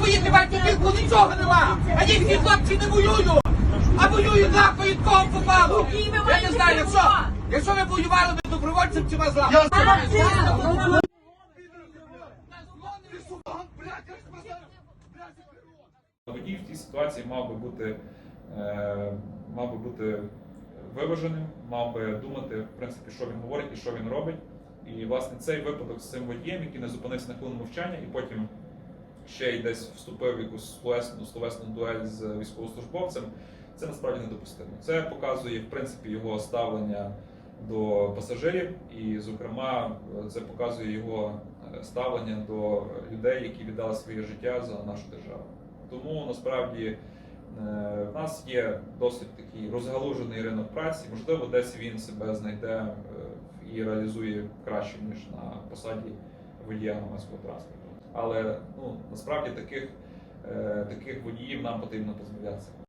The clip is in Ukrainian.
Поїдьте батьківку, нічого нема! А їхні хлопці не воюють! А воюють нахуй від кого попало! Я не знаю, якщо, якщо ви воювали би добровольцем чи вас зла. Водій в цій ситуації мав би бути, е, мав би бути виваженим, мав би думати, в принципі, що він говорить і що він робить. І власне цей випадок з цим водієм, який не зупинився на хвилину мовчання, і потім ще й десь вступив в якусь словесну, словесну дуель з військовослужбовцем, це насправді недопустимо. Це показує в принципі його ставлення до пасажирів, і, зокрема, це показує його е, ставлення до людей, які віддали своє життя за нашу державу. Тому насправді е, в нас є досить такий розгалужений ринок праці. Можливо, десь він себе знайде е, і реалізує краще ніж на посаді водія громадського транспорту. Але ну насправді таких, е, таких водіїв нам потрібно позбавлятися.